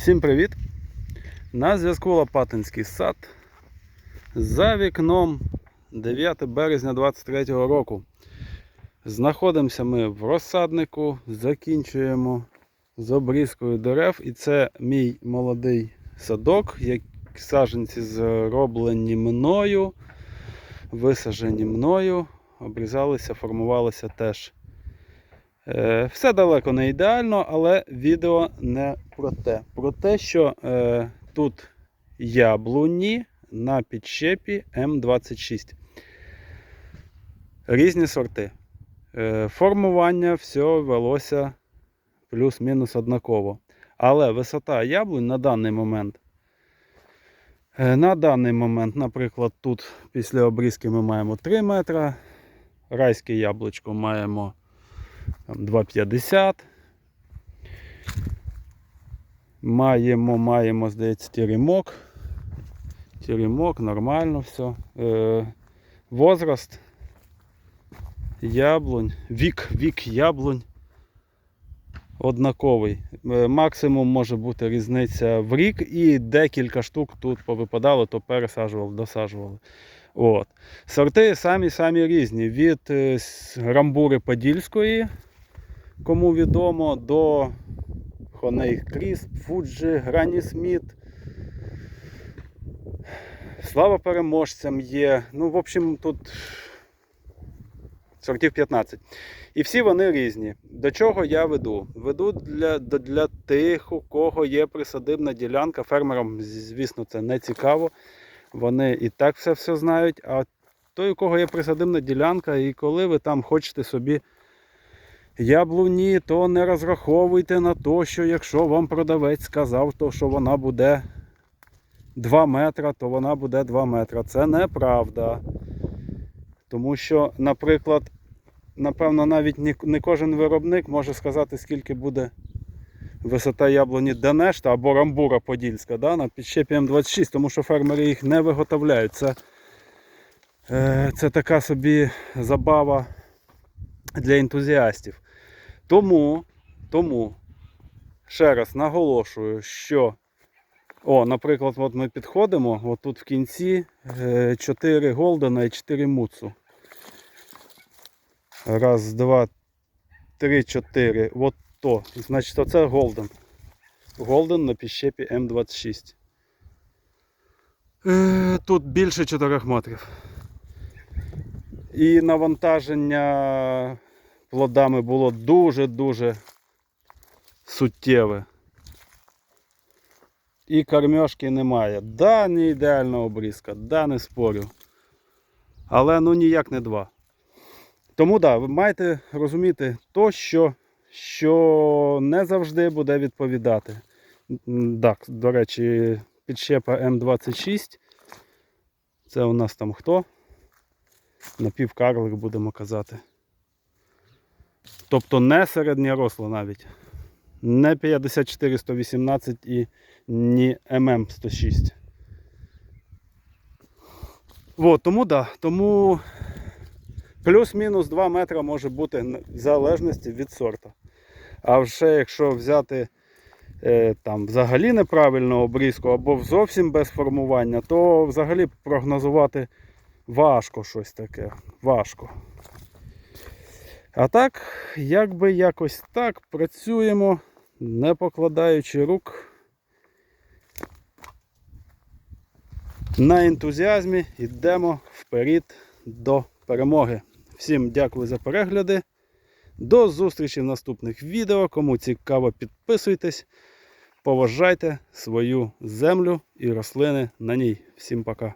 Всім привіт! На зв'язку Лопатинський сад. За вікном 9 березня 2023 року. Знаходимося ми в розсаднику, закінчуємо з обрізкою дерев. І це мій молодий садок, як саджанці зроблені мною, висаджені мною, обрізалися, формувалися теж. Е, Все далеко не ідеально, але відео не про те. Про те, що е, тут яблуні на підщепі М26. Різні сорти. Е, формування все велося плюс-мінус однаково. Але висота яблунь на даний момент. е, На даний момент, наприклад, тут після обрізки ми маємо 3 метра. Райське яблучко маємо 2,50. Маємо, маємо, здається, теремок. Теремок, нормально все. Е, возраст яблунь, вік, вік яблунь однаковий. Е, максимум може бути різниця в рік і декілька штук тут повипадало, то пересаджували, досаджували. От. Сорти самі-самі різні. Від е, с- рамбури Подільської, кому відомо, до Хоней Кріс, Фуджі, Грані Сміт. Слава переможцям є. Ну, в общем, тут сортів 15. І всі вони різні. До чого я веду? Веду для, для тих, у кого є присадибна ділянка. Фермерам, звісно, це не цікаво. Вони і так все все знають. А той, у кого є присадибна ділянка, і коли ви там хочете собі яблуні, то не розраховуйте на те, що якщо вам продавець сказав, то що вона буде 2 метра, то вона буде 2 метра. Це неправда. Тому що, наприклад, напевно, навіть не кожен виробник може сказати, скільки буде висота яблуні Денешта або рамбура Подільська да, на підщепі М26, тому що фермери їх не виготовляють. Це, е, це така собі забава для ентузіастів. Тому, тому ще раз наголошую, що, о, наприклад, от ми підходимо, от тут в кінці 4 Голдена і 4 Муцу. Раз, два, три, чотири. От то. Значить, оце Голден. Голден на підщепі М26. Е, Тут більше 4 метрів. І навантаження плодами було дуже-дуже суттєве. І кормежки немає. Да, не ідеальна обрізка, да, не спорю. Але ну ніяк не два. Тому да, ви маєте розуміти то, що, що не завжди буде відповідати. Так, до речі, підщепа М26. Це у нас там хто? Напівкарлик будемо казати. Тобто не середньоросла навіть. Не 54 118 і ні ММ 106. От, тому да, тому плюс-мінус 2 метри може бути в залежності від сорта. А вже якщо взяти е, там взагалі неправильну обрізку або зовсім без формування, то взагалі прогнозувати важко щось таке. Важко. А так, якби якось так працюємо, не покладаючи рук. На ентузіазмі йдемо вперед до перемоги. Всім дякую за перегляди. До зустрічі в наступних відео. Кому цікаво, підписуйтесь, поважайте свою землю і рослини на ній. Всім пока.